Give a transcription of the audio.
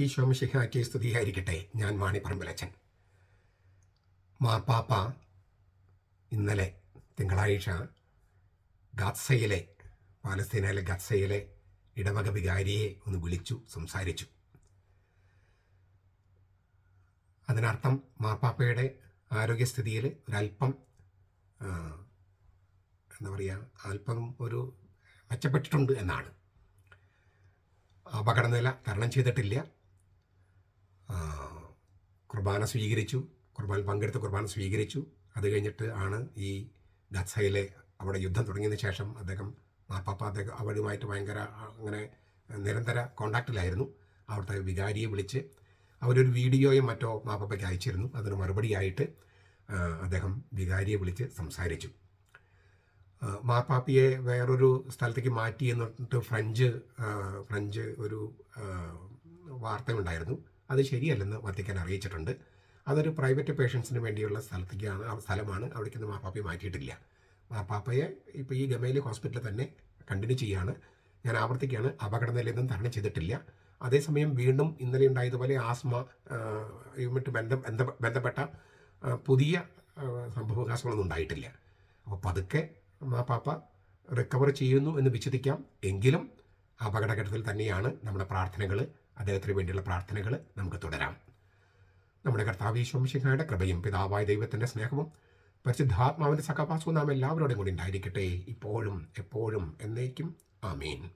ഈ ശോമശിഖാക്കി സ്തുതിയായിരിക്കട്ടെ. ഞാൻ മാണി പറമ്പലച്ചൻ. മാർപ്പാപ്പ ഇന്നലെ തിങ്കളാഴ്ച ഗാത്സയിലെ പാലസ്തീനയിലെ ഗാത്സയിലെ ഇടവക വികാരിയെ ഒന്ന് വിളിച്ചു സംസാരിച്ചു. അതിനർത്ഥം മാർപ്പാപ്പയുടെ ആരോഗ്യസ്ഥിതിയിൽ ഒരല്പം എന്താ പറയുക അല്പം ഒരു മെച്ചപ്പെട്ടിട്ടുണ്ട് എന്നാണ്. അപകടനില തരണം ചെയ്തിട്ടില്ല. കുർബാന സ്വീകരിച്ചു. കുർബാന പങ്കെടുത്ത് കുർബാന സ്വീകരിച്ചു. അത് കഴിഞ്ഞിട്ട് ആണ് ഈ ഗസയിലെ അവിടെ യുദ്ധം തുടങ്ങിയതിന് ശേഷം അദ്ദേഹം മാപ്പാപ്പ അദ്ദേഹം അവരുമായിട്ട് ഭയങ്കര അങ്ങനെ നിരന്തര കോണ്ടാക്റ്റിലായിരുന്നു. അവിടുത്തെ വികാരിയെ വിളിച്ച് അവരൊരു വീഡിയോയും മറ്റോ മാപ്പാപ്പയ്ക്ക് അയച്ചിരുന്നു. അതിന് മറുപടിയായിട്ട് അദ്ദേഹം വികാരിയെ വിളിച്ച് സംസാരിച്ചു. മാപ്പാപ്പിയെ വേറൊരു സ്ഥലത്തേക്ക് മാറ്റി എന്നിട്ട് ഫ്രഞ്ച് ഫ്രഞ്ച് ഒരു വാർത്തയുണ്ടായിരുന്നു. അത് ശരിയല്ലെന്ന് വത്തിക്കാൻ അറിയിച്ചിട്ടുണ്ട്. അതൊരു പ്രൈവറ്റ് പേഷ്യൻസിന് വേണ്ടിയുള്ള സ്ഥലത്തേക്കാണ് സ്ഥലമാണ്. അവിടേക്ക് നിന്ന് മാപ്പാപ്പയെ മാറ്റിയിട്ടില്ല. മാപ്പാപ്പയെ ഇപ്പോൾ ഈ ഗമേലി ഹോസ്പിറ്റലിൽ തന്നെ കണ്ടിന്യൂ ചെയ്യുകയാണ് ഞാൻ ആവർത്തിക്കുകയാണ് അപകടനിലയൊന്നും തരണം ചെയ്തിട്ടില്ല. അതേസമയം വീണ്ടും ഇന്നലെ ഉണ്ടായതുപോലെ ആസ്മ ആ, ബന്ധം ബന്ധ- ബന്ധപ്പെട്ട പുതിയ സംഭവവികാസങ്ങളൊന്നും ഉണ്ടായിട്ടില്ല. അപ്പോൾ പതുക്കെ മാപ്പാപ്പ റിക്കവർ ചെയ്യുന്നു എന്ന് വിശ്വസിക്കാം. എങ്കിലും അപകടഘട്ടത്തിൽ തന്നെയാണ് നമ്മുടെ പ്രാർത്ഥനകൾ അദ്ദേഹത്തിന് വേണ്ടിയുള്ള പ്രാർത്ഥനകൾ നമുക്ക് തുടരാം. നമ്മുടെ കർത്താവ് ഈശോമിശിഹായുടെ കൃപയും പിതാവായ ദൈവത്തിന്റെ സ്നേഹവും പരിശുദ്ധാത്മാവിന്റെ സഹവാസവും നാം എല്ലാവരോടും കൂടി ഉണ്ടായിരിക്കട്ടെ. ഇപ്പോഴും എപ്പോഴും എന്നേക്കും. ആമീൻ.